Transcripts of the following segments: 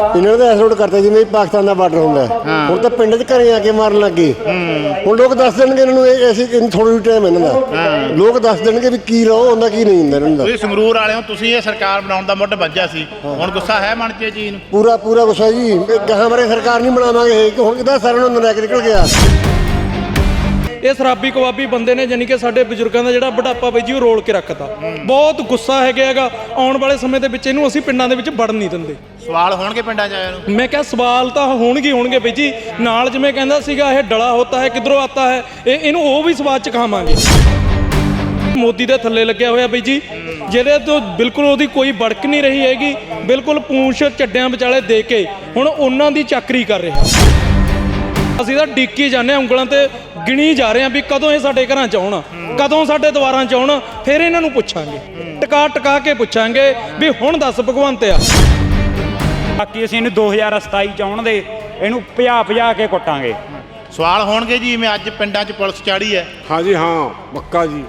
ਇਹਨਾਂ ਨੇ ਐਸੋਡ ਕਰਤਾ ਜਿਵੇਂ ਪਾਕਿਸਤਾਨ ਦਾ ਬਾਰਡਰ ਹੁੰਦਾ ਹੈ। ਹੁਣ ਤਾਂ ਪਿੰਡ 'ਚ ਘਰੇ ਆ ਕੇ ਮਾਰਨ ਲੱਗੇ ਹੁਣ ਲੋਕ ਦੱਸ ਦੇਣਗੇ ਇਹਨਾਂ ਨੂੰ ਇਹ ਅਸੀਂ ਥੋੜੀ ਟਾਈਮ ਇਹਨਾਂ ਦਾ। ਲੋਕ ਦੱਸ ਦੇਣਗੇ ਵੀ ਕੀ ਰੋ ਹੁੰਦਾ ਕੀ ਨਹੀਂ ਹੁੰਦਾ ਇਹਨਾਂ ਦਾ। ਤੁਸੀਂ ਸੰਗਰੂਰ ਵਾਲੇ ਹੋ ਤੁਸੀਂ ਇਹ ਸਰਕਾਰ ਬਣਾਉਣ ਦਾ ਮੁੱਢ ਵੱਜਿਆ ਸੀ। ਹੁਣ ਗੁੱਸਾ ਹੈ ਮਨ 'ਚ ਇਹ ਚੀਜ਼ ਨੂੰ? ਪੂਰਾ ਪੂਰਾ ਗੁੱਸਾ ਜੀ। ਗਾਹਾਂ ਬਾਰੇ ਸਰਕਾਰ ਨਹੀਂ ਬਣਾਵਾਂਗੇ। ਕਿ ਹੁਣ ਕਿਦਾਂ ਸਾਰਿਆਂ ਨੂੰ ਨਰੈਕ ਨਿਕਲ ਗਿਆ। ਇਹ ਸ਼ਰਾਬੀ ਕਬਾਬੀ ਬੰਦੇ ਨੇ ਜਾਨੀ ਕਿ ਸਾਡੇ ਬਜ਼ੁਰਗਾਂ ਦਾ ਜਿਹੜਾ ਬੁਢਾਪਾ ਬਈ ਜੀ ਉਹ ਰੋਲ ਕੇ ਰੱਖਤਾ। ਬਹੁਤ ਗੁੱਸਾ ਹੈਗਾ ਹੈਗਾ। ਆਉਣ ਵਾਲੇ ਸਮੇਂ ਦੇ ਵਿੱਚ ਇਹਨੂੰ ਅਸੀਂ ਪਿੰਡਾਂ ਦੇ ਵਿੱਚ ਵੜਨ ਨਹੀਂ ਦਿੰਦੇ। ਸਵਾਲ ਹੋਣਗੇ ਪਿੰਡਾਂ 'ਚ ਆਇਆਂ ਨੂੰ? ਮੈਂ ਕਿਹਾ ਸਵਾਲ ਤਾਂ ਹੋਣਗੇ ਹੀ ਹੋਣਗੇ ਬਈ ਜੀ। ਨਾਲ ਜਿਵੇਂ ਕਹਿੰਦਾ ਸੀਗਾ ਇਹ ਡਲਾ ਹੋਤਾ ਹੈ ਕਿਧਰੋਂ ਆਤਾ ਹੈ ਇਹ ਇਹਨੂੰ ਉਹ ਵੀ ਸਵਾਦ ਚ ਖਾਵਾਂਗੇ ਮੋਦੀ ਦੇ ਥੱਲੇ ਲੱਗਿਆ ਹੋਇਆ ਬਈ ਜੀ ਜਿਹਦੇ ਤੋਂ ਬਿਲਕੁਲ ਉਹਦੀ ਕੋਈ ਬੜਕ ਨਹੀਂ ਰਹੀ ਹੈਗੀ। ਬਿਲਕੁਲ ਪੂੰਛ ਚੱਡਿਆਂ ਵਿਚਾਲੇ ਦੇ ਕੇ ਹੁਣ ਉਹਨਾਂ ਦੀ ਚਾਕਰੀ ਕਰ ਰਿਹਾ। ਅਸੀਂ ਤਾਂ ਡਿੱਕੀ ਜਾਂਦੇ ਹਾਂ ਉਂਗਲਾਂ ਤੇ ਗਿਣੀ ਜਾ ਰਹੇ ਹਾਂ ਵੀ ਕਦੋਂ ਇਹ ਸਾਡੇ ਘਰਾਂ ਚ ਆਉਣ ਕਦੋਂ ਸਾਡੇ ਦੁਆਰਾਂ ਚ ਆਉਣ ਫਿਰ ਇਹਨਾਂ ਨੂੰ ਪੁੱਛਾਂਗੇ। ਟਿਕਾ ਟਿਕਾ ਕੇ ਪੁੱਛਾਂਗੇ ਵੀ ਹੁਣ ਦੱਸ ਭਗਵੰਤ ਆ। ਬਾਕੀ ਅਸੀਂ ਇਹਨੂੰ 2027 ਚ ਆਉਣ ਦੇ ਇਹਨੂੰ ਭਜਾ ਭਜਾ ਕੇ ਕੁੱਟਾਂਗੇ। ਸਵਾਲ ਹੋਣਗੇ ਜੀ ਮੈਂ ਅੱਜ ਪਿੰਡਾਂ 'ਚ ਪੁਲਿਸ ਚਾੜੀ ਹੈ। ਹਾਂਜੀ ਹਾਂ ਪੱਕਾ ਜੀ।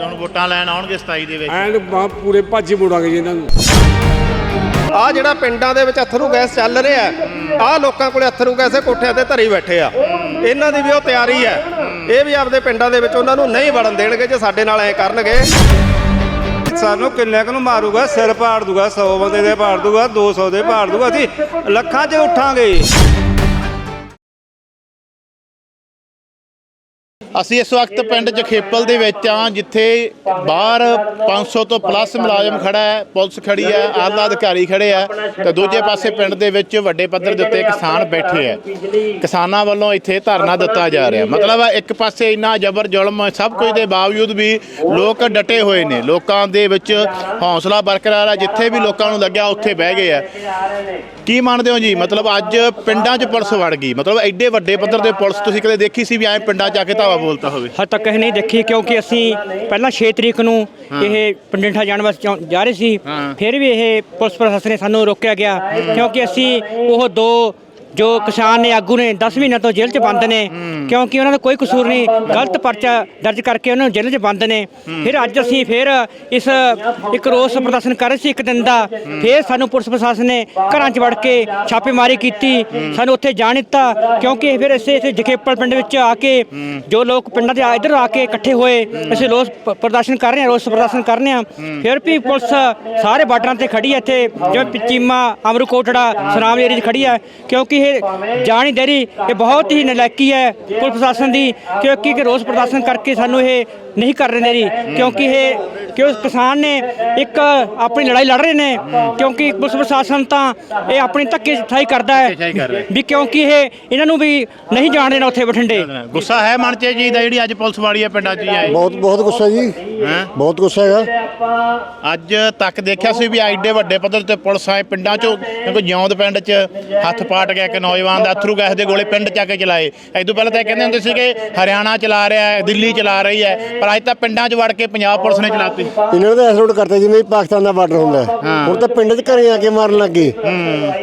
ਹੁਣ ਵੋਟਾਂ ਲੈਣ ਆਉਣਗੇ 27 ਦੇ ਵਿੱਚ। ਬਾ- ਪੂਰੇ ਭੱਜ ਮੁੜਾਂਗੇ ਜੀ ਇਹਨਾਂ ਨੂੰ। ਆ ਜਿਹੜਾ ਪਿੰਡਾਂ ਦੇ ਵਿੱਚ ਅਥਰੂ ਗੈਸ ਚੱਲ ਰਿਹਾ ਆਹ ਲੋਕਾਂ ਕੋਲੇ ਅਥਰੂ ਗੈਸ ਕੋਠਿਆਂ ਤੇ ਧਰੀ ਬੈਠੇ ਆ। ਇਹਨਾਂ ਦੀ ਵੀ ਉਹ ਤਿਆਰੀ ਹੈ। ਇਹ ਵੀ ਆਪਦੇ ਪਿੰਡਾਂ ਦੇ ਵਿੱਚ ਉਹਨਾਂ ਨੂੰ ਨਹੀਂ ਵੜਨ ਦੇਣਗੇ ਜੇ ਸਾਡੇ ਨਾਲ ਐ ਕਰਨਗੇ। ਸਾਨੂੰ ਕਿੰਨੇ ਕੁ ਨੂੰ ਮਾਰੂਗਾ? ਸਿਰ ਪਾੜ ਦੂਗਾ 100 ਬੰਦੇ ਦੇ ਪਾੜ ਦੂਗਾ 200 ਦੇ ਪਾੜ ਦੂਗਾ। ਅਸੀਂ ਲੱਖਾਂ 'ਚ ਉੱਠਾਂਗੇ। ਅਸੀਂ ਇਸ ਵਕਤ ਪਿੰਡ ਜਖੇਪਲ ਦੇ ਵਿੱਚ ਆ ਜਿੱਥੇ ਬਾਹਰ 500 ਤੋਂ ਪਲੱਸ ਮੁਲਾਜ਼ਮ ਖੜਾ ਹੈ, ਪੁਲਿਸ ਖੜੀ ਹੈ, ਆਲਾ ਅਧਿਕਾਰੀ ਖੜੇ ਆ ਤੇ ਦੂਜੇ ਪਾਸੇ ਪਿੰਡ ਦੇ ਵਿੱਚ ਵੱਡੇ ਪੱਧਰ ਦੇ ਉੱਤੇ ਕਿਸਾਨ ਬੈਠੇ ਆ ਕਿਸਾਨਾਂ ਵੱਲੋਂ ਇੱਥੇ ਧਰਨਾ ਦਿੱਤਾ ਜਾ ਰਿਹਾ ਮਤਲਬ ਇੱਕ ਪਾਸੇ ਇੰਨਾ ਜ਼ਬਰ ਜ਼ੁਲਮ ਸਭ ਕੁਝ ਦੇ ਬਾਵਜੂਦ ਵੀ ਲੋਕ ਡਟੇ ਹੋਏ ਨੇ। ਲੋਕਾਂ ਦੇ ਵਿੱਚ ਹੌਸਲਾ ਬਰਕਰਾਰ ਹੈ, ਜਿੱਥੇ ਵੀ ਲੋਕਾਂ ਨੂੰ ਲੱਗਿਆ ਉੱਥੇ ਬਹਿ ਗਏ ਆ ਕੀ ਮੰਨਦੇ ਹੋ ਜੀ? ਮਤਲਬ ਅੱਜ ਪਿੰਡਾਂ 'ਚ ਪੁਲਿਸ ਵੜ ਗਈ। ਮਤਲਬ ਐਡੇ ਵੱਡੇ ਪੱਧਰ ਦੇ ਪੁਲਿਸ ਤੁਸੀਂ ਕਦੇ ਦੇਖੀ ਸੀ ਵੀ ਐ ਪਿੰਡਾਂ 'ਚ ਆ ਕੇ ਧਾਵਾ ਬੋਲਤਾ ਹੋਵੇ। ਹਜੇ ਤੱਕ ਇਹ ਨਹੀਂ ਦੇਖੀ ਕਿਉਂਕਿ ਅਸੀਂ ਪਹਿਲਾਂ 6 ਤਰੀਕ ਨੂੰ ਇਹ ਪਿੰਡਿੰਠਾ ਜਾਣ ਵਾਸਤੇ ਜਾ- ਜਾ ਰਹੇ ਸੀ। ਫਿਰ ਵੀ ਇਹ ਪੁਲਿਸ ਪ੍ਰਸ਼ਾਸਨ ਨੇ ਸਾਨੂੰ ਰੋਕਿਆ ਗਿਆ। ਕਿਉਂਕਿ ਅਸੀਂ ਉਹ ਦੋ ਜੋ ਕਿਸਾਨ ਨੇ ਆਗੂ ਨੇ 10 ਮਹੀਨਿਆਂ ਤੋਂ ਜੇਲ੍ਹ 'ਚ ਬੰਦ ਨੇ ਕਿਉਂਕਿ ਉਹਨਾਂ ਦਾ ਕੋਈ ਕਸੂਰ ਨਹੀਂ ਗਲਤ ਪਰਚਾ ਦਰਜ ਕਰਕੇ ਉਹਨਾਂ ਨੂੰ ਜੇਲ੍ਹ 'ਚ ਬੰਦ ਨੇ। ਫਿਰ ਅੱਜ ਅਸੀਂ ਫਿਰ ਇਸ ਇੱਕ ਰੋਸ ਪ੍ਰਦਰਸ਼ਨ ਕਰ ਰਹੇ ਸੀ ਇੱਕ ਦਿਨ ਦਾ। ਫਿਰ ਸਾਨੂੰ ਪੁਲਿਸ ਪ੍ਰਸ਼ਾਸਨ ਨੇ ਘਰਾਂ 'ਚ ਵੜ ਕੇ ਛਾਪੇਮਾਰੀ ਕੀਤੀ ਸਾਨੂੰ ਉੱਥੇ ਜਾਣ ਦਿੱਤਾ ਕਿਉਂਕਿ ਫਿਰ ਅਸੀਂ ਇੱਥੇ ਜਖੇਪਲ ਪਿੰਡ ਵਿੱਚ ਆ ਕੇ ਜੋ ਲੋਕ ਪਿੰਡਾਂ ਦੇ ਆ- ਇੱਧਰ ਆ ਕੇ ਇਕੱਠੇ ਹੋਏ ਅਸੀਂ ਰੋਸ ਪ੍ਰਦਰਸ਼ਨ ਕਰ ਰਹੇ ਹਾਂ ਰੋਸ ਪ੍ਰਦਰਸ਼ਨ ਕਰ ਰਹੇ ਹਾਂ। ਫਿਰ ਵੀ ਪੁਲਿਸ ਸਾਰੇ ਬਾਰਡਰਾਂ ਤੇ ਖੜੀ ਹੈ ਇੱਥੇ ਜਿਵੇਂ ਪਿਚੀਮਾ ਅਮਰਕੋਟੜਾ ਸਰਾਮ ਏਰੀਆ 'ਚ ਖੜੀ ਹੈ ਕਿਉਂਕਿ ਇਹ ਜਾਣ ਹੀ ਦੇ ਰਹੀ। ਇਹ ਬਹੁਤ ਹੀ ਨਲਾਇਕੀ ਹੈ ਪੁਲਿਸ ਪ੍ਰਸ਼ਾਸਨ ਦੀ, ਕਿਉਂਕਿ ਕਿ ਰੋਸ ਪ੍ਰਦਰਸ਼ਨ ਕਰਕੇ ਸਾਨੂੰ ਇਹ ਨਹੀਂ ਕਰ ਰਹੇ ਨੇ ਜੀ, ਕਿਉਂਕਿ ਇਹ ਕਿਉਂ ਕਿਸਾਨ ਨੇ ਇੱਕ ਆਪਣੀ ਲੜਾਈ ਲੜ ਰਹੇ ਨੇ? ਕਿਉਂਕਿ ਪੁਲਿਸ ਪ੍ਰਸ਼ਾਸਨ ਤਾਂ ਇਹ ਆਪਣੀ ਧੱਕੇ ਠਾਈ ਕਰਦਾ ਹੈ। ਵੀ ਕਿਉਂਕਿ ਇਹ ਇਹਨਾਂ ਨੂੰ ਵੀ ਨਹੀਂ ਜਾਣ ਦੇਣਾ ਉੱਥੇ ਬਠਿੰਡੇ। ਗੁੱਸਾ ਹੈ ਮਨ 'ਚ ਇਹ ਚੀਜ਼ ਦਾ ਜਿਹੜੀ ਅੱਜ ਪੁਲਿਸ ਵਾਲੀ ਹੈ ਪਿੰਡਾਂ 'ਚ ਜੀ ਆਏ? ਬਹੁਤ ਬਹੁਤ ਗੁੱਸਾ ਜੀ। ਹੈਂ? ਬਹੁਤ ਗੁੱਸਾ ਹੈਗਾ। ਅੱਜ ਤੱਕ ਦੇਖਿਆ ਸੀ ਵੀ ਐਡੇ ਵੱਡੇ ਪੱਧਰ ਤੇ ਪੁਲਿਸ ਆਏ ਪਿੰਡਾਂ 'ਚੋਂ। ਕੋਈ ਜਿਉਂਦ ਪਿੰਡ 'ਚ ਹੱਥ ਪਾਟ ਗਿਆ ਇੱਕ ਨੌਜਵਾਨ ਦਾ ਅਥਰੂ ਗੈਸ ਦੇ ਗੋਲੇ ਪਿੰਡ 'ਚ ਆ ਕੇ ਚਲਾਏ। ਇਹ ਤੋਂ ਪਹਿਲਾਂ ਤਾਂ ਇਹ ਕਹਿੰਦੇ ਹੁੰਦੇ ਸੀ ਕਿ ਹਰਿਆਣਾ ਚਲਾ ਰਿਹਾ ਹੈ ਦਿੱਲੀ ਚਲਾ ਰਹੀ ਹੈ। ਪਰ ਅੱਜ ਤਾਂ ਪਿੰਡਾਂ 'ਚ ਵੜ ਕੇ ਪੰਜਾਬ ਪੁਲਿਸ ਨੇ ਚਲਾਤੀ। ਇਹਨਾਂ ਨੇ ਐਸੋਡ ਕਰਤਾ ਜਿਵੇਂ ਪਾਕਿਸਤਾਨ ਦਾ ਬਾਰਡਰ ਹੁੰਦਾ ਹੈ। ਹੁਣ ਤਾਂ ਪਿੰਡ 'ਚ ਘਰੇ ਆ ਕੇ ਮਾਰਨ ਲੱਗੇ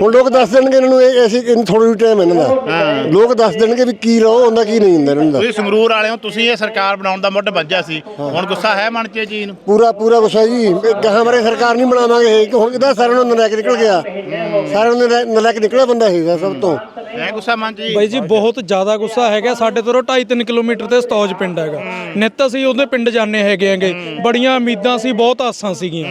ਹੁਣ ਲੋਕ ਦੱਸ ਦੇਣਗੇ ਇਹਨਾਂ ਨੂੰ ਇਹ ਅਸੀਂ ਥੋੜੀ ਟਾਈਮ ਇਹਨਾਂ ਦਾ। ਲੋਕ ਦੱਸ ਦੇਣਗੇ ਵੀ ਕੀ ਰੋ ਹੁੰਦਾ ਕੀ ਨਹੀਂ ਹੁੰਦਾ ਇਹਨਾਂ ਦਾ। ਤੁਸੀਂ ਸੰਗਰੂਰ ਵਾਲੇ ਹੋ ਤੁਸੀਂ ਇਹ ਸਰਕਾਰ ਬਣਾਉਣ ਦਾ ਮੁੱਢ ਵੱਜਿਆ ਸੀ। ਹੁਣ ਗੁੱਸਾ ਹੈ ਮਨ 'ਚ ਇਹ ਚੀਜ਼ ਨੂੰ? ਪੂਰਾ ਪੂਰਾ ਗੁੱਸਾ ਜੀ। ਇਹ ਗਾਹਾਂ ਬਾਰੇ ਸਰਕਾਰ ਨਹੀਂ ਬਣਾਵਾਂਗੇ ਕਿ ਹੁਣ ਕਿਦਾਂ ਸਾਰਿਆਂ ਨੂੰ ਨਰੈਕ ਨਿਕਲ ਗਿਆ। ਸਾਰਿਆਂ ਨੂੰ ਨਰੈਕ ਨਿਕਲਿਆ ਬੰਦਾ ਹੈਗਾ ਸਭ ਤੋਂ। ਹੈ ਗੁੱਸਾ ਮਨ 'ਚ ਜੀ ਬਾਈ ਜੀ ਬਹੁਤ ਜ਼ਿਆਦਾ ਗੁੱਸਾ ਹੈਗਾ। ਸਾਡੇ ਤੋਂ 2.5-3 ਕਿਲੋਮੀਟਰ ਤੇ ਸਤੌਜ ਪਿੰਡ ਹੈਗਾ। ਨਿੱਤ ਅਸੀਂ ਉਹਦੇ ਪਿੰਡ ਜਾਂਦੇ ਹੈਗੇ ਆਂਗੇ ਬੜੀਆਂ ਉਮੀਦਾਂ ਸੀ ਬਹੁਤ ਆਸਾਂ ਸੀਗੀਆਂ।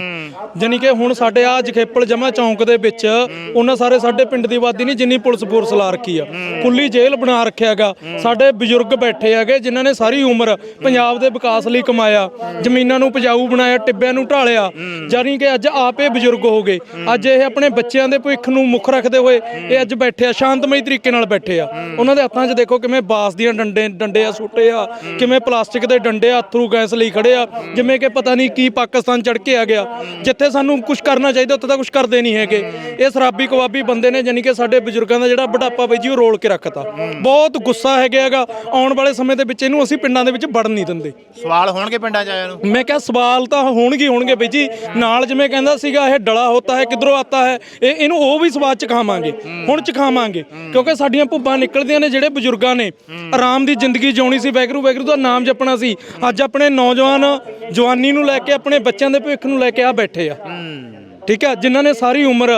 ਜਾਨੀ ਕਿ ਹੁਣ ਸਾਡੇ ਆ ਜਖੇਪਲ ਜਮਾ ਚੌਂਕ ਦੇ ਵਿੱਚ ਉਹਨਾਂ ਸਾਰੇ ਸਾਡੇ ਪਿੰਡ ਦੀ ਆਬਾਦੀ ਨਹੀਂ ਜਿੰਨੀ ਪੁਲਿਸ ਫੋਰਸ ਲਾ ਰੱਖੀ ਆ। ਕੁੱਲੀ ਜੇਲ੍ਹ ਬਣਾ ਰੱਖਿਆਗਾ ਸਾਡੇ ਬਜ਼ੁਰਗ ਬੈਠੇ ਹੈਗੇ ਜਿਨ੍ਹਾਂ ਨੇ ਸਾਰੀ ਉਮਰ ਪੰਜਾਬ ਦੇ ਵਿਕਾਸ ਲਈ ਕਮਾਇਆ। ਜ਼ਮੀਨਾਂ ਨੂੰ ਉਪਜਾਊ ਬਣਾਇਆ ਟਿੱਬਿਆਂ ਨੂੰ ਢਾਲਿਆ। ਜਾਨੀ ਕਿ ਅੱਜ ਆਪੇ ਬਜ਼ੁਰਗ ਹੋ ਗਏ। ਅੱਜ ਇਹ ਆਪਣੇ ਬੱਚਿਆਂ ਦੇ ਭਵਿੱਖ ਨੂੰ ਮੁੱਖ ਰੱਖਦੇ ਹੋਏ ਇਹ ਅੱਜ ਬੈਠੇ ਆ। ਸ਼ਾਂਤਮਈ ਤਰੀਕੇ ਨਾਲ ਬੈਠੇ ਆ। ਉਹਨਾਂ ਦੇ ਹੱਥਾਂ 'ਚ ਦੇਖੋ ਕਿਵੇਂ ਬਾਸ ਦੀਆਂ ਡੰਡੇ ਡੰਡੇ ਆ, ਸੁੱਟੇ ਆ, ਕਿਵੇਂ ਪਲਾਸਟਿਕ ਦੇ ਡੰਡੇ ਆ ਥਰੂ ਗੈਸ ਲਈ ਖੜੇ ਆ, ਜਿਵੇਂ ਕਿ ਪਤਾ ਨਹੀਂ ਕੀ ਪਾਕਿਸਤਾਨ ਚੜ ਕੇ ਆ ਗਿਆ। ਜਿੱਥੇ ਸਾਨੂੰ ਕੁਝ ਕਰਨਾ ਚਾਹੀਦਾ, ਉੱਥੇ ਤਾਂ ਕੁਝ ਕਰਦੇ ਨਹੀਂ ਹੈਗੇ। ਇਹ ਸ਼ਰਾਬੀ ਕਬਾਬੀ ਬੰਦੇ ਨੇ ਜਾਨੀ ਕਿ ਸਾਡੇ ਬਜ਼ੁਰਗਾਂ ਦਾ ਜਿਹੜਾ ਬੁਢਾਪਾ ਬਈ ਜੀ ਉਹ ਰੋਲ ਕੇ ਰੱਖਤਾ। ਬਹੁਤ ਗੁੱਸਾ ਹੈਗਾ ਹੈਗਾ। ਆਉਣ ਵਾਲੇ ਸਮੇਂ ਦੇ ਵਿੱਚ ਇਹਨੂੰ ਅਸੀਂ ਪਿੰਡਾਂ ਦੇ ਵਿੱਚ ਵੜਨ ਨਹੀਂ ਦਿੰਦੇ। ਸਵਾਲ ਹੋਣਗੇ ਪਿੰਡਾਂ 'ਚ ਆਇਆਂ ਨੂੰ? ਮੈਂ ਕਿਹਾ ਸਵਾਲ ਤਾਂ ਹੋਣਗੇ ਹੋਣਗੇ ਬਈ ਜੀ। ਨਾਲ ਜਿਵੇਂ ਕਹਿੰਦਾ ਸੀਗਾ ਇਹ ਡਲਾ ਹੋਤਾ ਹੈ ਕਿਧਰੋਂ ਆਤਾ ਹੈ ਇਹ ਇਹਨੂੰ ਉਹ ਵੀ ਸਵਾਦ ਚ ਖਾਵਾਂਗੇ ਹੁਣ ਚ ਖਾਵਾਂਗੇ ਕਿਉਂਕਿ ਸਾਡੀਆਂ ਭੁੱਬਾਂ ਨਿਕਲਦੀਆਂ ਨੇ ਜਿਹੜੇ ਬਜ਼ੁਰਗਾਂ ਨੇ। ਆਰਾਮ ਦੀ ਜ਼ਿੰਦਗੀ ਜਿਉਣੀ ਸੀ ਵੈਗਰੂ ਵੈਗਰੂ ਦਾ ਨਾਮ ਜਪਣਾ ਸੀ। ਅੱਜ ਆਪਣੇ ਨੌਜਵਾਨ ਜਵਾਨੀ ਨੂੰ ਲੈ ਕੇ ਆਪਣੇ ਬੱਚਿਆਂ ਦੇ ਭਵਿੱਖ ਨੂੰ ਲੈ ਕੇ ਆ ਬੈਠੇ ਆ। ਠੀਕ ਹੈ? ਜਿਨ੍ਹਾਂ ਨੇ ਸਾਰੀ ਉਮਰ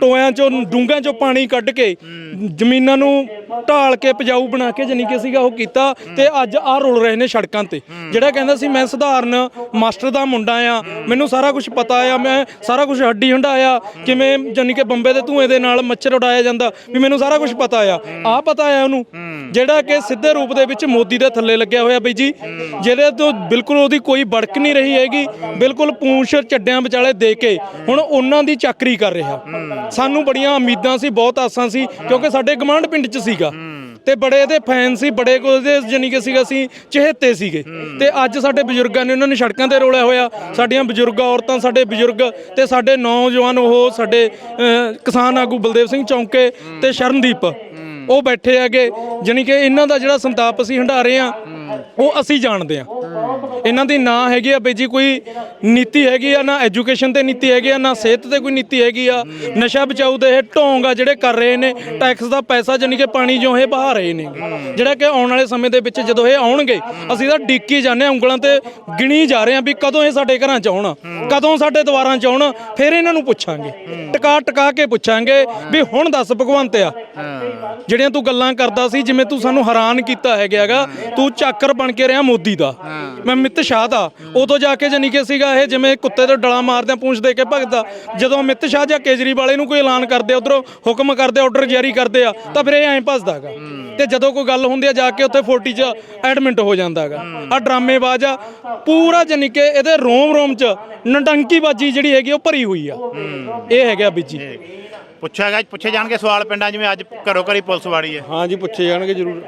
ਟੋਇਆਂ ਚੋਂ, ਡੂੰਘਾਂ ਚੋਂ ਪਾਣੀ ਕੱਢ ਕੇ ਜ਼ਮੀਨਾਂ ਨੂੰ ਢਾਲ ਕੇ ਪਜਾਊ ਬਣਾ ਕੇ ਜਾਨੀ ਕਿ ਸੀਗਾ ਉਹ ਕੀਤਾ ਤੇ ਅੱਜ ਆ ਰੁਲ ਰਹੇ ਨੇ ਸੜਕਾਂ ਤੇ। ਜਿਹੜਾ ਕਹਿੰਦਾ ਸੀ, ਮੈਂ ਸਧਾਰਨ ਮਾਸਟਰ ਦਾ ਮੁੰਡਾ ਆ, ਮੈਨੂੰ ਸਾਰਾ ਕੁਝ ਪਤਾ ਆ, ਮੈਂ ਸਾਰਾ ਕੁਝ ਹੱਡੀ ਹੰਡਾਇਆ, ਕਿਵੇਂ ਜਾਨੀ ਕਿ ਬੰਬੇ ਦੇ ਧੂਏ ਦੇ ਨਾਲ ਮੱਛਰ ਉਡਾਇਆ ਜਾਂਦਾ, ਵੀ ਮੈਨੂੰ ਸਾਰਾ ਕੁਝ ਪਤਾ ਆ। ਆ ਪਤਾ ਆ ਉਹਨੂੰ? ਜਿਹੜਾ ਕਿ ਸਿੱਧੇ ਰੂਪ ਦੇ ਵਿੱਚ ਮੋਦੀ ਦੇ ਥੱਲੇ ਲੱਗਿਆ ਹੋਇਆ ਬਈ ਜੀ, ਜਿਹਦੇ ਤੋਂ ਬਿਲਕੁਲ ਉਹਦੀ ਕੋਈ ਬੜਕ ਨਹੀਂ ਰਹੀ ਹੈਗੀ, ਬਿਲਕੁਲ ਪੂੰਛ ਚੱਡਿਆਂ ਵਿਚਾਲੇ ਦੇ ਕੇ ਹੁਣ ਉਹਨਾਂ ਦੀ ਚਾਕਰੀ ਕਰ ਰਿਹਾ। ਸਾਨੂੰ ਬੜੀਆਂ ਉਮੀਦਾਂ ਸੀ, ਬਹੁਤ ਆਸਾਂ ਸੀ, ਕਿਉਂਕਿ ਸਾਡੇ ਗਮਾਂਡ ਪਿੰਡ 'ਚ ਸੀਗਾ। ਤੇ ਬੜੇ ਇਹਦੇ ਫੈਨ ਸੀ, ਬੜੇ ਉਹਦੇ ਜਾਨੀ ਕਿ ਸੀਗਾ ਅਸੀਂ ਚਹੇਤੇ ਸੀਗੇ। ਤੇ ਅੱਜ ਸਾਡੇ ਬਜ਼ੁਰਗਾਂ ਨੇ ਉਹਨਾਂ ਨੇ ਸੜਕਾਂ ਤੇ ਰੋਲਿਆ ਹੋਇਆ, ਸਾਡੀਆਂ ਬਜ਼ੁਰਗ ਔਰਤਾਂ, ਸਾਡੇ ਬਜ਼ੁਰਗ ਤੇ ਸਾਡੇ ਨੌਜਵਾਨ ਉਹ ਸਾਡੇ ਕਿਸਾਨ ਆਗੂ ਬਲਦੇਵ ਸਿੰਘ ਚੌਂਕੇ ਤੇ ਸ਼ਰਨਦੀਪ। ਉਹ ਬੈਠੇ ਹੈਗੇ ਜਾਨੀ ਕਿ ਇਹਨਾਂ ਦਾ ਜਿਹੜਾ ਸੰਤਾਪ ਅਸੀਂ ਹੰਢਾ ਰਹੇ ਆ ਉਹ ਅਸੀਂ ਜਾਣਦੇ ਆ ਇਹਨਾਂ ਦੀ ਨਾ ਹੈਗੀ ਆ ਬਈ ਜੀ ਕੋਈ ਨੀਤੀ ਹੈਗੀ ਆ, ਨਾ ਐਜੂਕੇਸ਼ਨ ਤੇ ਨੀਤੀ ਹੈਗੀ ਆ, ਨਾ ਸਿਹਤ ਤੇ ਕੋਈ ਨੀਤੀ ਹੈਗੀ ਆ। ਨਸ਼ਾ ਬਚਾਊ ਦੇ ਇਹ ਢੋਂਗ ਆ ਜਿਹੜੇ ਕਰ ਰਹੇ ਨੇ ਟੈਕਸ ਦਾ ਪੈਸਾ ਜਾਨੀ ਕਿ ਪਾਣੀ ਜੋ ਇਹ ਬਹਾ ਰਹੇ ਨੇ। ਜਿਹੜਾ ਕਿ ਆਉਣ ਵਾਲੇ ਸਮੇਂ ਦੇ ਵਿੱਚ ਜਦੋਂ ਇਹ ਆਉਣਗੇ, ਅਸੀਂ ਤਾਂ ਡਿੱਕੀ ਜਾਂਦੇ ਹਾਂ ਉਂਗਲਾਂ ਤੇ ਗਿਣੀ ਜਾ ਰਹੇ ਆ ਵੀ ਕਦੋਂ ਇਹ ਸਾਡੇ ਘਰਾਂ ਚ ਆਉਣ, ਕਦੋਂ ਸਾਡੇ ਦੁਆਰਾਂ ਚ ਆਉਣ, ਫਿਰ ਇਹਨਾਂ ਨੂੰ ਪੁੱਛਾਂਗੇ। ਟਕਾ ਟਕਾ ਕੇ ਪੁੱਛਾਂਗੇ ਵੀ ਹੁਣ ਦੱਸ ਭਗਵੰਤ ਆ, ਜਿਹੜੀਆਂ ਤੂੰ ਗੱਲਾਂ ਕਰਦਾ ਸੀ, ਜਿਵੇਂ ਤੂੰ ਸਾਨੂੰ ਹੈਰਾਨ ਕੀਤਾ ਹੈਗਾਗਾ ਤੂੰ ਚਾਕਰ ਬਣ ਕੇ ਰਿਹਾ ਮੋਦੀ ਦਾ। ਮੈਂ ਅਮਿਤ ਸ਼ਾਹ ਦਾ। ਉਦੋਂ ਜਾ ਕੇ ਜਾਨੀ ਕਿ ਸੀਗਾ ਇਹ ਜਿਵੇਂ ਕੁੱਤੇ ਤੇ ਡਲਾ ਮਾਰਦੇ ਆ ਪੂੰਛ ਦੇ ਕੇ ਭਗਦਾ ਜਦੋਂ ਅਮਿਤ ਸ਼ਾਹ ਜਾਂ ਕੇਜਰੀਵਾਲ ਨੂੰ ਕੋਈ ਐਲਾਨ ਕਰਦੇ ਉਧਰੋਂ ਹੁਕਮ ਕਰਦੇ ਆਰਡਰ ਜਾਰੀ ਕਰਦੇ ਆ ਤਾਂ ਫਿਰ ਇਹ ਐਂ ਭੱਜਦਾਗਾ ਤੇ ਜਦੋਂ ਕੋਈ ਗੱਲ ਹੁੰਦੀ ਆ ਜਾ ਕੇ ਉੱਥੇ 40 ਚ ਐਡਮਿਟ ਹੋ ਜਾਂਦਾਗਾ ਆ ਡਰਾਮੇਬਾਜ਼ ਆ ਪੂਰਾ ਜਾਨੀ ਕਿ ਇਹਦੇ ਰੋਮ ਰੋਮ ਚ ਨਟੰਕੀਬਾਜੀ ਜਿਹੜੀ ਹੈਗੀ ਉਹ ਭਰੀ ਹੋਈ ਆ। ਇਹ ਹੈਗਾ ਬੀਜੀ। ਪੁੱਛਿਆ ਗਿਆ ਪੁੱਛੇ ਜਾਣਗੇ ਸਵਾਲ ਪਿੰਡਾਂ ਜਿਵੇਂ ਅੱਜ ਘਰੋ ਘਰੀ ਪੁਲਿਸ ਵਾੜੀ ਹੈ। ਹਾਂ ਜੀ ਪੁੱਛੇ ਜਾਣਗੇ ਜ਼ਰੂਰ।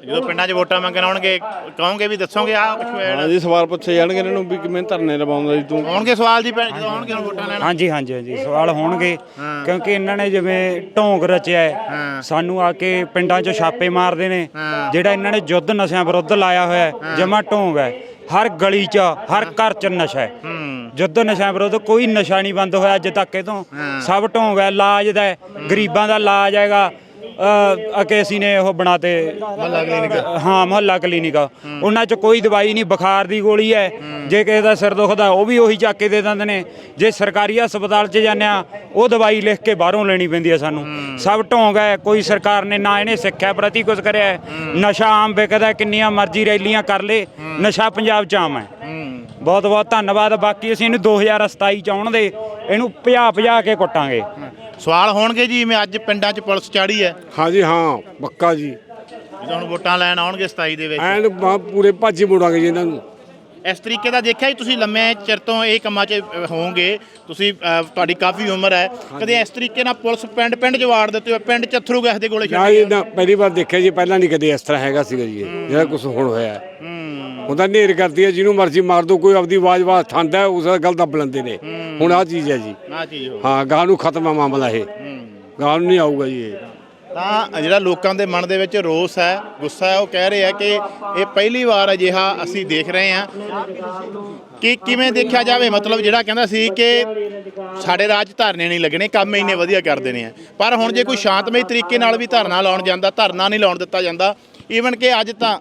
ਜਦੋਂ ਪਿੰਡਾਂ 'ਚ ਵੋਟਾਂ ਮੰਗਣ ਆਉਣਗੇ ਕਹੋਗੇ ਵੀ ਦੱਸੋਗੇ ਆ ਕੁਝ ਹਾਂ ਜੀ ਸਵਾਲ ਪੁੱਛੇ ਜਾਣਗੇ ਇਹਨਾਂ ਨੂੰ ਵੀ ਕਿਵੇਂ ਧਰਨੇ ਲਵਾਉਂਦਾ ਜੀ ਤੂੰ? ਆਉਣਗੇ ਸਵਾਲ ਜੀ ਭੈਣ ਜਦੋਂ ਆਉਣਗੇ ਹੁਣ ਵੋਟਾਂ ਲੈਣ। ਹਾਂਜੀ ਹਾਂਜੀ ਹਾਂਜੀ ਸਵਾਲ ਹੋਣਗੇ ਕਿਉਂਕਿ ਇਹਨਾਂ ਨੇ ਜਿਵੇਂ ਢੋਂਗ ਰਚਿਆ ਹੈ ਸਾਨੂੰ ਆ ਕੇ ਪਿੰਡਾਂ 'ਚ ਛਾਪੇ ਮਾਰਦੇ ਨੇ ਜਿਹੜਾ ਇਹਨਾਂ ਨੇ ਯੁੱਧ ਨਸ਼ਿਆਂ ਵਿਰੁੱਧ ਲਾਇਆ ਹੋਇਆ ਹੈ ਜਮਾ ਢੋਂਗ ਹੈ। ਹਰ ਗਲੀ 'ਚ ਹਰ ਘਰ 'ਚ ਨਸ਼ਾ ਹੈ। ਯੁੱਧ ਨਸ਼ਿਆਂ ਵਿਰੁੱਧ ਕੋਈ ਨਸ਼ਾ ਨਹੀਂ ਬੰਦ ਹੋਇਆ ਅੱਜ ਤੱਕ ਇਹ ਤੋਂ ਸਭ ਢੋਂਗ ਹੈ ਇਲਾਜ ਦਾ ਹੈ, ਗਰੀਬਾਂ ਦਾ ਇਲਾਜ ਹੈਗਾ ਅ ਅਕੇ ਅਸੀਂ ਨੇ ਉਹ ਬਣਾਤੇ ਮਹੱਲਾ ਕਲੀਨਿਕ। ਹਾਂ ਮਹੱਲਾ ਕਲੀਨਿਕ ਉਹਨਾਂ 'ਚ ਕੋਈ ਦਵਾਈ ਨਹੀਂ ਬੁਖਾਰ ਦੀ ਗੋਲੀ ਹੈ ਜੇ ਕਿਸੇ ਦਾ ਸਿਰ ਦੁਖਦਾ ਉਹ ਵੀ ਉਹੀ ਚੱਕ ਕੇ ਦੇ ਦਿੰਦੇ ਨੇ। ਜੇ ਸਰਕਾਰੀ ਹਸਪਤਾਲ 'ਚ ਜਾਂਦੇ ਆ ਉਹ ਦਵਾਈ ਲਿਖ ਕੇ ਬਾਹਰੋਂ ਲੈਣੀ ਪੈਂਦੀ ਹੈ ਸਾਨੂੰ। ਸਭ ਢੋਂਗ ਹੈ ਕੋਈ ਸਰਕਾਰ ਨੇ ਨਾ ਇਹਨੇ ਸਿੱਖਿਆ ਪ੍ਰਤੀ ਕੁਝ ਕਰਿਆ। ਨਸ਼ਾ ਆਮ ਵਿਕਦਾ ਕਿੰਨੀਆਂ ਮਰਜ਼ੀ ਰੈਲੀਆਂ ਕਰ ਲੇ ਨਸ਼ਾ ਪੰਜਾਬ 'ਚ ਆਮ ਹੈ। ਬਹੁਤ ਬਹੁਤ ਧੰਨਵਾਦ ਬਾਕੀ ਅਸੀਂ ਇਹਨੂੰ 2027 ਚ ਆਉਣ ਦੇ ਇਹਨੂੰ ਭਜਾ ਭਜਾ ਕੇ ਕੁੱਟਾਂਗੇ। ਸਵਾਲ ਹੋਣਗੇ ਜੀ ਮੈਂ ਅੱਜ ਪਿੰਡਾਂ 'ਚ ਪੁਲਿਸ ਚਾੜੀ ਹੈ। ਹਾਂ ਜੀ ਹਾਂ ਪੱਕਾ ਜੀ। ਜਦੋਂ ਹੁਣ ਵੋਟਾਂ ਲੈਣ ਆਉਣਗੇ 27 ਦੇ ਵਿੱਚ। ਐਨ ਬਾ- ਪੂਰੇ ਭੱਜ ਮੋੜਾਂਗੇ ਜੀ ਇਹਨਾਂ ਨੂੰ। ਇਸ ਤਰੀਕੇ ਦਾ ਦੇਖਿਆ ਜੀ ਤੁਸੀਂ ਲੰਮੇ ਚਿਰ ਤੋਂ ਇਹ ਕੰਮਾਂ 'ਚ ਅ, ਹੋਵੋਗੇ। ਤੁਸੀਂ ਅ, ਤੁਹਾਡੀ ਕਾਫੀ ਉਮਰ ਹੈ। ਕਦੇ ਇਸ ਤਰੀਕੇ ਨਾਲ ਪੁਲਿਸ ਪਿੰਡ ਪਿੰਡ 'ਚ ਵਾੜ ਦਿੱਤੇ ਹੋਏ ਪਿੰਡ 'ਚ ਅਥਰੂ ਗੈਸ ਦੇ ਗੋਲੇ ਨਾ ਛੱਡੇ ਜੀ ਨਾ ਪਹਿਲੀ ਵਾਰ ਦੇਖਿਆ ਜੀ ਪਹਿਲਾਂ ਨਹੀਂ ਕਦੇ ਇਸ ਤਰ੍ਹਾਂ ਹੈਗਾ ਸੀਗਾ ਜੀ ਇਹ, ਜਿਹੜਾ ਕੁਝ ਹੁਣ ਹੋਇਆ ਹੈ। ਤਾਂ ਨੇਰ ਕਰਦੀ ਹੈ ਜਿਹਨੂੰ ਮਰਜ਼ੀ ਮਾਰ ਦੋ ਕੋਈ ਆਪਦੀ ਆਵਾਜ਼ ਬਾਤ ਠਾਂਦਾ ਉਸ ਗੱਲ ਦਾ ਬੁਲੰਦੇ ਨੇ। ਹੁਣ ਆਹ ਚੀਜ਼ ਹੈ ਜੀ। ਆ ਚੀਜ਼ ਹੋ ਹਾਂ ਗਾਂ ਨੂੰ ਖਤਮ ਮਾਮਲਾ ਇਹ। ਗਾਂ ਨੂੰ ਨਹੀਂ ਆਊਗਾ ਜੀ ਇਹ। ਤਾਂ ਜਿਹੜਾ ਲੋਕਾਂ ਦੇ ਮਨ ਦੇ ਵਿੱਚ ਰੋਸ ਹੈ ਗੁੱਸਾ ਹੈ ਉਹ ਕਹਿ ਰਹੇ ਆ ਕਿ ਇਹ ਪਹਿਲੀ ਵਾਰ ਅਜਿਹਾ ਅਸੀਂ ਦੇਖ ਰਹੇ ਹਾਂ। ਕਿ ਕਿਵੇਂ ਦੇਖਿਆ ਜਾਵੇ? ਮਤਲਬ ਜਿਹੜਾ ਕਹਿੰਦਾ ਸੀ ਕਿ ਸਾਡੇ ਰਾਜ ਧਰਨੇ ਨਹੀਂ ਲੱਗਣੇ ਕੰਮ ਇੰਨੇ ਵਧੀਆ ਕਰਦੇ ਨੇ ਪਰ ਹੁਣ ਜੇ ਕੋਈ ਸ਼ਾਂਤਮਈ ਤਰੀਕੇ ਨਾਲ ਵੀ ਧਰਨਾ ਲਾਉਣ ਜਾਂਦਾ ਧਰਨਾ ਨਹੀਂ ਲਾਉਣ ਦਿੱਤਾ ਜਾਂਦਾ ਈਵਨ ਕਿ ਅੱਜ ਤਾਂ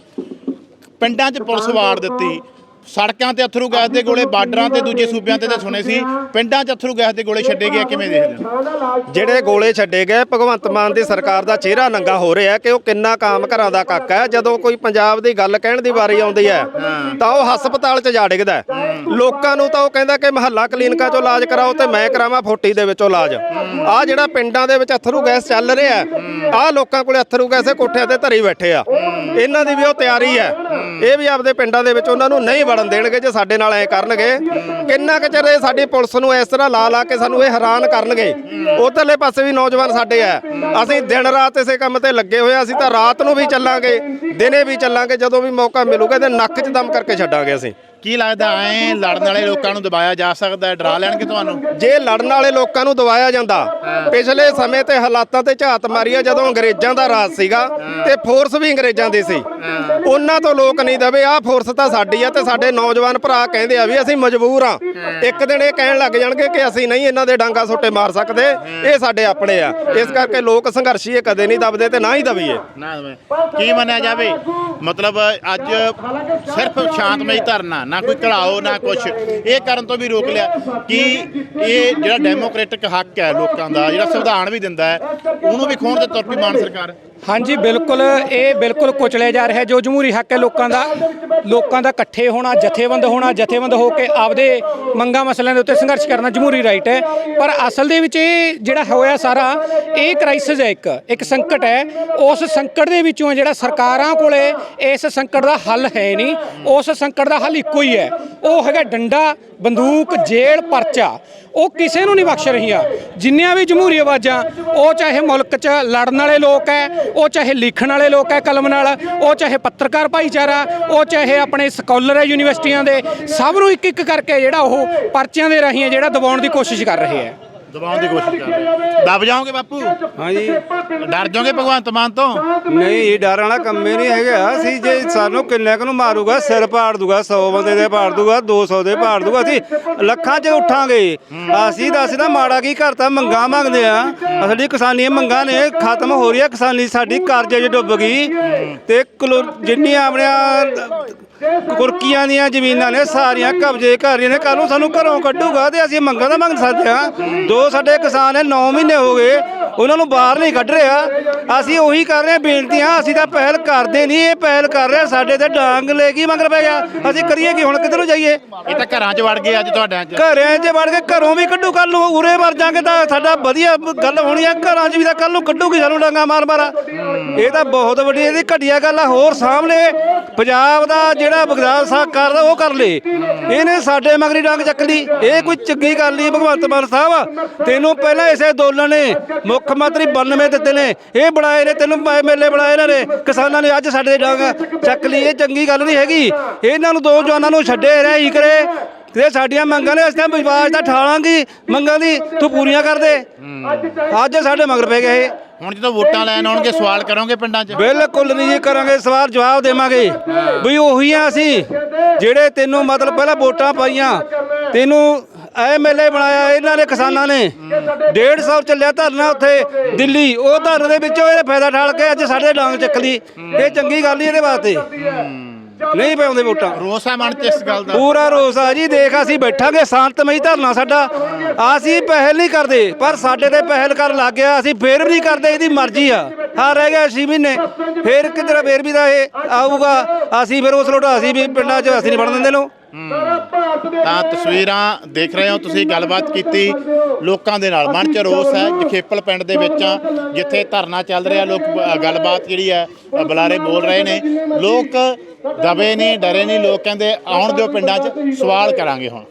ਪਿੰਡਾਂ 'ਚ ਪੁਲਿਸ ਵਾੜ ਦਿੱਤੀ। ਸੜਕਾਂ ਤੇ ਅਥਰੂ ਗੈਸ ਦੇ ਗੋਲੇ ਬਾਰਡਰਾਂ ਤੇ ਦੂਜੇ ਸੂਬਿਆਂ ਤੇ ਤਾਂ ਸੁਣੇ ਸੀ। ਪਿੰਡਾਂ 'ਚ ਅਥਰੂ ਗੈਸ ਦੇ ਗੋਲੇ ਛੱਡੇ ਗਏ ਕਿਵੇਂ ਦੇਖਦੇ ਹੋ? ਜਿਹੜੇ ਗੋਲੇ ਛੱਡੇ ਗਏ ਭਗਵੰਤ ਮਾਨ ਦੀ ਸਰਕਾਰ ਦਾ ਚਿਹਰਾ ਨੰਗਾ ਹੋ ਰਿਹਾ ਕਿ ਉਹ ਕਿੰਨਾ ਕਾਮ ਘਰਾਂ ਦਾ ਕੱਕ ਹੈ। ਜਦੋਂ ਕੋਈ ਪੰਜਾਬ ਦੀ ਗੱਲ ਕਹਿਣ ਦੀ ਵਾਰੀ ਆਉਂਦੀ ਹੈ ਤਾਂ ਉਹ ਹਸਪਤਾਲ 'ਚ ਜਾ ਡਿੱਗਦਾ। ਲੋਕਾਂ ਨੂੰ ਤਾਂ ਉਹ ਕਹਿੰਦਾ ਕਿ ਮਹੱਲਾ ਕਲੀਨਿਕਾਂ 'ਚੋਂ ਇਲਾਜ ਕਰਾਓ ਤੇ ਮੈਂ ਕਰਾਵਾਂ ਫੋਟੀ ਦੇ ਵਿੱਚੋਂ ਇਲਾਜ। ਆ ਜਿਹੜਾ ਪਿੰਡਾਂ ਦੇ ਵਿੱਚ ਅਥਰੂ ਗੈਸ ਚੱਲ ਰਿਹਾ ਆ ਲੋਕਾਂ ਕੋਲੇ ਅਥਰੂ ਗੈਸ ਕੋਠਿਆਂ ਤੇ ਧਰੀ ਬੈਠੇ ਆ। ਇਹਨਾਂ ਦੀ ਵੀ ਉਹ ਤਿਆਰੀ ਹੈ। ਇਹ ਵੀ ਆਪਦੇ ਪਿੰਡਾਂ ਦੇ ਵਿੱਚ ਉਹਨਾਂ ਨੂੰ ਨਹੀਂ ਵੜਨ ਦੇਣਗੇ ਜੇ ਸਾਡੇ ਨਾਲ ਐ ਕਰਨਗੇ। ਕਿੰਨਾ ਕੁ ਚਿਰ ਇਹ ਸਾਡੀ ਪੁਲਿਸ ਨੂੰ ਇਸ ਤਰ੍ਹਾਂ ਲਾ ਲਾ ਕੇ ਸਾਨੂੰ ਇਹ ਹੈਰਾਨ ਕਰਨਗੇ? ਉਧਰਲੇ ਪਾਸੇ ਵੀ ਨੌਜਵਾਨ ਸਾਡੇ ਆ ਅਸੀਂ ਦਿਨ ਰਾਤ ਇਸੇ ਕੰਮ ਤੇ ਲੱਗੇ ਹੋਏ ਆ, ਅਸੀਂ ਤਾਂ ਰਾਤ ਨੂੰ ਵੀ ਚੱਲਾਂਗੇ, ਦਿਨੇ ਵੀ ਚੱਲਾਂਗੇ, ਜਦੋਂ ਵੀ ਮੌਕਾ ਮਿਲੂਗਾ ਤੇ ਨੱਕ 'ਚ ਦਮ ਕਰਕੇ ਛੱਡਾਂਗੇ ਅਸੀਂ। ਕੀ ਲੱਗਦਾ ਐ ਲੜਨ ਵਾਲੇ ਲੋਕਾਂ ਨੂੰ ਦਬਾਇਆ ਜਾ ਸਕਦਾ ਹੈ? ਡਰਾ ਲੈਣਗੇ ਤੁਹਾਨੂੰ? ਜੇ ਲੜਨ ਵਾਲੇ ਲੋਕਾਂ ਨੂੰ ਦਵਾਇਆ ਜਾਂਦਾ ਪਿਛਲੇ ਸਮੇਂ ਤੇ ਹਾਲਾਤਾਂ ਤੇ ਝਾਤ ਮਾਰੀ ਆ ਜਦੋਂ ਅੰਗਰੇਜ਼ਾਂ ਦਾ ਰਾਜ ਸੀਗਾ ਤੇ ਫੋਰਸ ਵੀ ਅੰਗਰੇਜ਼ਾਂ ਦੀ ਸੀ। ਉਹਨਾਂ ਤੋਂ ਲੋਕ ਨਹੀਂ ਦਵੇ ਆਹ ਫੋਰਸ ਤਾਂ ਸਾਡੀ ਆ ਤੇ ਸਾਡੇ ਨੌਜਵਾਨ ਭਰਾ ਕਹਿੰਦੇ ਆ ਵੀ ਅਸੀਂ ਮਜਬੂਰ ਆ। ਇੱਕ ਦਿਨ ਇਹ ਕਹਿਣ ਲੱਗ ਜਾਣਗੇ ਕਿ ਅਸੀਂ ਨਹੀਂ ਇਹਨਾਂ ਦੇ ਡਾਂਗਾ ਸੋਟੇ ਮਾਰ ਸਕਦੇ ਇਹ ਸਾਡੇ ਆਪਣੇ ਆ। ਇਸ ਕਰਕੇ ਲੋਕ ਸੰਘਰਸ਼ੀਏ ਕਦੇ ਨਹੀਂ ਦਬਦੇ ਤੇ ਨਾ ਹੀ ਦਬਾਏ। ਕੀ ਮੰਨਿਆ ਜਾਵੇ? ਮਤਲਬ ਅੱਜ ਸਿਰਫ ਸ਼ਾਂਤਮਈ ਧਰਨਾ ਨਾ ਕੋਈ ਘੜਾਓ ਨਾ ਕੁਛ। ਇਹ ਕਰਨ ਤੋਂ ਵੀ ਰੋਕ ਲਿਆ ਕਿ ਇਹ ਜਿਹੜਾ ਡੈਮੋਕ੍ਰੈਟਿਕ ਹੱਕ ਹੈ ਲੋਕਾਂ ਦਾ, ਜਿਹੜਾ ਸੰਵਿਧਾਨ ਵੀ ਦਿੰਦਾ ਹੈ, ਉਹਨੂੰ ਵੀ ਖੋਣ ਦੇ ਤੁਰ ਪਈ ਮਾਨ ਸਰਕਾਰ। ਹਾਂਜੀ, ਬਿਲਕੁਲ, ਇਹ ਬਿਲਕੁਲ ਕੁਚਲਿਆ ਜਾ ਰਿਹਾ ਜੋ ਜਮਹੂਰੀ ਹੱਕ ਹੈ, ਲੋਕਾਂ ਦਾ ਲੋਕਾਂ ਦਾ ਇਕੱਠੇ ਹੋਣਾ, ਜਥੇਬੰਦ ਹੋਣਾ, ਜਥੇਬੰਦ ਹੋ ਕੇ ਆਪਦੇ ਮੰਗਾਂ ਮਸਲਿਆਂ ਦੇ ਉੱਤੇ ਸੰਘਰਸ਼ ਕਰਨਾ ਜਮਹੂਰੀ ਰਾਈਟ ਹੈ। ਪਰ ਅਸਲ ਦੇ ਵਿੱਚ ਇਹ ਜਿਹੜਾ ਹੋਇਆ ਸਾਰਾ, ਇਹ ਕ੍ਰਾਈਸਿਸ ਹੈ ਇੱਕ ਇੱਕ ਸੰਕਟ ਹੈ। ਉਸ ਸੰਕਟ ਦੇ ਵਿੱਚੋਂ ਜਿਹੜਾ ਸਰਕਾਰਾਂ ਕੋਲੇ ਇਸ ਸੰਕਟ ਦਾ ਹੱਲ ਹੈ ਨਹੀਂ, ਉਸ ਸੰਕਟ ਦਾ ਹੱਲ ਇੱਕੋ ਹੀ ਹੈ। ਉਹ ਹੈਗਾ ਡੰਡਾ ਬੰਦੂਕ, ਜੇਲ੍ਹ, ਪਰਚਾ, ਉਹ ਕਿਸੇ ਨੂੰ ਨਹੀਂ ਬਖਸ਼ ਰਹੀਆਂ। ਜਿੰਨੀਆਂ ਵੀ ਜਮਹੂਰੀ ਆਵਾਜ਼ਾਂ, ਉਹ ਚਾਹੇ ਮੁਲਕ 'ਚ ਲੜਨ ਵਾਲੇ ਲੋਕ ਹੈ ਉਹ ਚਾਹੇ ਲਿਖਣ ਵਾਲੇ ਲੋਕ ਹੈ ਕਲਮ ਨਾਲ, ਉਹ ਚਾਹੇ ਪੱਤਰਕਾਰ ਭਾਈਚਾਰਾ, ਉਹ ਚਾਹੇ ਆਪਣੇ ਸਕਾਲਰ ਹੈ ਯੂਨੀਵਰਸਿਟੀਆਂ ਦੇ, ਸਭ ਨੂੰ ਇੱਕ ਇੱਕ ਕਰਕੇ ਜਿਹੜਾ ਉਹ ਪਰਚਿਆਂ ਦੇ ਰਾਹੀਂ ਜਿਹੜਾ ਦਬਾਉਣ ਦੀ ਕੋਸ਼ਿਸ਼ ਕਰ ਰਹੇ ਹੈ ਦਬਾਉਣ ਦੀ ਕੋਸ਼ਿਸ਼ ਕਰ। ਰਹੇ ਦਬ ਜਾਓਗੇ ਬਾਪੂ? ਹਾਂਜੀ। ਡਰ ਜਾਓਗੇ ਭਗਵੰਤ ਮਾਨ ਤੋਂ? ਨਹੀਂ ਇਹ ਡਰ ਵਾਲਾ ਕੰਮ ਹੀ ਨਹੀਂ ਹੈਗਾ। ਅਸੀਂ ਜੇ ਸਾਨੂੰ ਕਿੰਨੇ ਕੁ ਨੂੰ ਮਾਰੂਗਾ ਸਿਰ ਪਾੜ ਦੂਗਾ 100 ਬੰਦੇ ਦੇ ਪਾੜ ਦੂਗਾ 200 ਦੇ ਪਾੜ ਦੂਗਾ ਅਸੀਂ ਲੱਖਾਂ 'ਚ ਉੱਠਾਂਗੇ। ਅਸੀਂ ਤਾਂ ਅਸੀਂ ਤਾਂ ਮਾੜਾ ਕੀ ਕਰਤਾ ਮੰਗਾ ਮੰਗਦੇ ਆ। ਅਸਲੀ ਕਿਸਾਨੀ ਮੰਗਾਂ ਨੇ ਖਤਮ ਹੋ ਰਹੀ ਹੈ ਕਿਸਾਨੀ ਸਾਡੀ ਕਰਜ਼ੇ 'ਚ ਡੁੱਬ ਗਈ ਤੇ ਕਿਲੋ- ਜਿੰਨੀਆਂ ਆਪਣੀਆਂ ਕੁਰਕੀਆਂ ਦੀਆਂ ਜ਼ਮੀਨਾਂ ਨੇ ਸਾਰੀਆਂ ਕਬਜ਼ੇ ਕਰ ਰਹੀਆਂ ਨੇ। ਕੱਲ ਨੂੰ ਸਾਨੂੰ ਘਰੋਂ ਕੱਢੂਗਾ ਤੇ ਅਸੀਂ ਮੰਗਾਂ ਤਾਂ ਮੰਗ ਸਕਦੇ ਹਾਂ। ਦੋ ਸਾਡੇ ਕਿਸਾਨ ਨੇ 9 ਮਹੀਨੇ ਹੋ ਗਏ ਉਹਨਾਂ ਨੂੰ ਬਾਹਰ ਨਹੀਂ ਕੱਢ ਰਿਹਾ। ਅਸੀਂ ਉਹੀ ਕਰ ਰਹੇ ਬੇਨਤੀਆਂ ਅਸੀਂ ਤਾਂ ਪਹਿਲ ਕਰਦੇ ਨਹੀਂ ਇਹ ਪਹਿਲ ਕਰ ਰਿਹਾ ਸਾਡੇ ਤੇ ਡਾਂਗ ਲੈ ਹੀ ਮੰਗਰ ਪੈ ਗਿਆ। ਅਸੀਂ ਕਰੀਏ ਕੀ ਹੁਣ ਕਿੱਧਰ ਨੂੰ ਜਾਈਏ? ਇਹ ਤਾਂ ਘਰਾਂ 'ਚ ਵੜ ਗਏ ਅੱਜ ਤੁਹਾਡਿਆਂ 'ਚ। ਘਰਾਂ 'ਚ ਵੜ ਕੇ ਘਰੋਂ ਵੀ ਕੱਢੂ ਕੱਲ ਨੂੰ ਉਰੇ ਵੜ ਜਾਾਂਗੇ ਤਾਂ ਸਾਡਾ ਵਧੀਆ ਗੱਲ ਹੋਣੀ ਆ। ਘਰਾਂ 'ਚ ਵੀ ਤਾਂ ਕੱਲ ਨੂੰ ਕੱਢੂਗੀ ਸਾਨੂੰ ਡਾਂਗਾ ਮਾਰ ਮਾਰਾ ਇਹ ਤਾਂ ਬਹੁਤ ਵੱਡੀ ਇਹਦੀ ਘਟੀਆ ਗੱਲ ਆ। ਹੋਰ ਸਾਹਮਣੇ ਪੰਜਾਬ ਦਾ ਜਿਹੜਾ ਬਗਦਾਦ ਸਾਹਿਬ ਕਰਦਾ, ਉਹ ਕਰ ਲੇ ਇਹਨੇ ਸਾਡੇ ਮਗਰੀ ਡਾਂਗ ਚੱਕ ਲਈ। ਇਹ ਕੋਈ ਚੰਗੀ ਗੱਲ ਨਹੀਂ, ਭਗਵੰਤ ਮਾਨ ਸਾਹਿਬ। ਤੈਨੂੰ ਪਹਿਲਾਂ ਇਸੇ ਅੰਦੋਲਨ ਨੇ ਮੁੱਖ ਮੰਤਰੀ 92 ਦਿੱਤੇ ਨੇ। ਇਹ ਬਣਾਏ ਨੇ, ਤੈਨੂੰ ਮੇਲੇ ਬਣਾਏ ਇਹਨਾਂ ਨੇ। ਕਿਸਾਨਾਂ ਨੇ ਅੱਜ ਸਾਡੇ ਡਾਂਗ ਚੱਕ ਲਈ। ਇਹ ਚੰਗੀ ਗੱਲ ਨਹੀਂ ਹੈਗੀ। ਇਹਨਾਂ ਨੂੰ ਦੋ ਜਵਾਨਾਂ ਨੂੰ ਛੱਡੇ ਰਹਿ ਹੀ ਕਰੇ। ਤੇ ਸਾਡੀਆਂ ਮੰਗਾਂ ਨੇ, ਅਸੀਂ ਤਾਂ ਵਿਵਾਦ ਤਾਂ ਠਾਲਾਂਗੀ। ਮੰਗਾਂ ਦੀ ਤੂੰ ਪੂਰੀਆਂ ਕਰ ਦੇ। ਅੱਜ ਸਾਡੇ ਮਗਰ ਪੈ ਗਏ ਇਹ। ਹੁਣ ਜਦੋਂ ਵੋਟਾਂ ਲੈਣ ਆਉਣਗੇ, ਸਵਾਲ ਕਰੋਗੇ ਪਿੰਡਾਂ 'ਚ? ਬਿਲਕੁਲ ਨਹੀਂ ਜੀ ਕਰਾਂਗੇ, ਸਵਾਲ ਜਵਾਬ ਦੇਵਾਂਗੇ। ਵੀ ਉਹੀ ਆ ਅਸੀਂ, ਜਿਹੜੇ ਤੈਨੂੰ ਮਤਲਬ ਪਹਿਲਾਂ ਵੋਟਾਂ ਪਾਈਆਂ, ਤੈਨੂੰ ਐਮਐਲਏ ਬਣਾਇਆ, ਇਹਨਾਂ ਨੇ ਕਿਸਾਨਾਂ ਨੇ। 150 ਚੱਲਿਆ ਧਰਨਾ ਉੱਥੇ, ਦਿੱਲੀ, ਉਹ ਧਰਨੇ ਦੇ ਵਿੱਚੋਂ ਇਹ ਫਾਇਦਾ ਠਾਲ ਕੇ ਅੱਜ ਸਾਡੇ ਡਾਂਗ ਚੱਕ ਲਈ। ਇਹ ਚੰਗੀ ਗੱਲ ਨਹੀਂ ਇਹਦੇ ਵਾਸਤੇ। ਨਹੀਂ ਪਾਉਂਦੇ ਵੋਟਾਂ। ਰੋਸ ਹੈ ਮਨ 'ਚ ਇਸ ਗੱਲ ਦਾ। ਪੂਰਾ ਰੋਸ ਆ ਜੀ ਦੇਖ ਅਸੀਂ ਬੈਠਾਂਗੇ ਸ਼ਾਂਤਮਈ ਧਰਨਾ ਸਾਡਾ। ਅਸੀਂ ਪਹਿਲ ਨਹੀਂ ਕਰਦੇ ਪਰ ਸਾਡੇ ਤੇ ਪਹਿਲ ਕਰਨ ਲੱਗ ਗਿਆ ਅਸੀਂ ਫੇਰ ਵੀ ਨਹੀਂ ਕਰਦੇ ਇਹਦੀ ਮਰਜ਼ੀ ਆ। ਹਾਂ ਰਹਿ ਗਿਆ 6 ਮਹੀਨੇ ਫੇਰ ਕਿਧਰ ਫੇਰ ਵੀ ਦਾ ਇਹ ਆਊਗਾ। ਅਸੀਂ ਫਿਰ ਉਸ ਲੋਟਾ ਅਸੀਂ ਵੀ ਪਿੰਡਾਂ 'ਚ ਅਸੀਂ ਨਹੀਂ ਬਣ ਦਿੰਦੇ ਨੂੰ ਤਾਂ ਤਸਵੀਰਾਂ ਦੇਖ ਰਹੇ ਹੋ ਤੁਸੀਂ ਗੱਲਬਾਤ ਕੀਤੀ ਲੋਕਾਂ ਦੇ ਨਾਲ। ਮਨ 'ਚ ਰੋਸ ਹੈ ਜਖੇਪਲ ਪਿੰਡ ਦੇ ਵਿੱਚ ਜਿੱਥੇ ਧਰਨਾ ਚੱਲ ਰਿਹਾ ਲੋਕ ਗੱਲਬਾਤ ਜਿਹੜੀ ਹੈ ਬੁਲਾਰੇ ਬੋਲ ਰਹੇ ਨੇ। ਲੋਕ ਦਬੇ ਨਹੀਂ ਡਰੇ ਨਹੀਂ ਲੋਕ ਕਹਿੰਦੇ ਆਉਣ ਦਿਓ ਪਿੰਡਾਂ 'ਚ ਸਵਾਲ ਕਰਾਂਗੇ ਹੁਣ।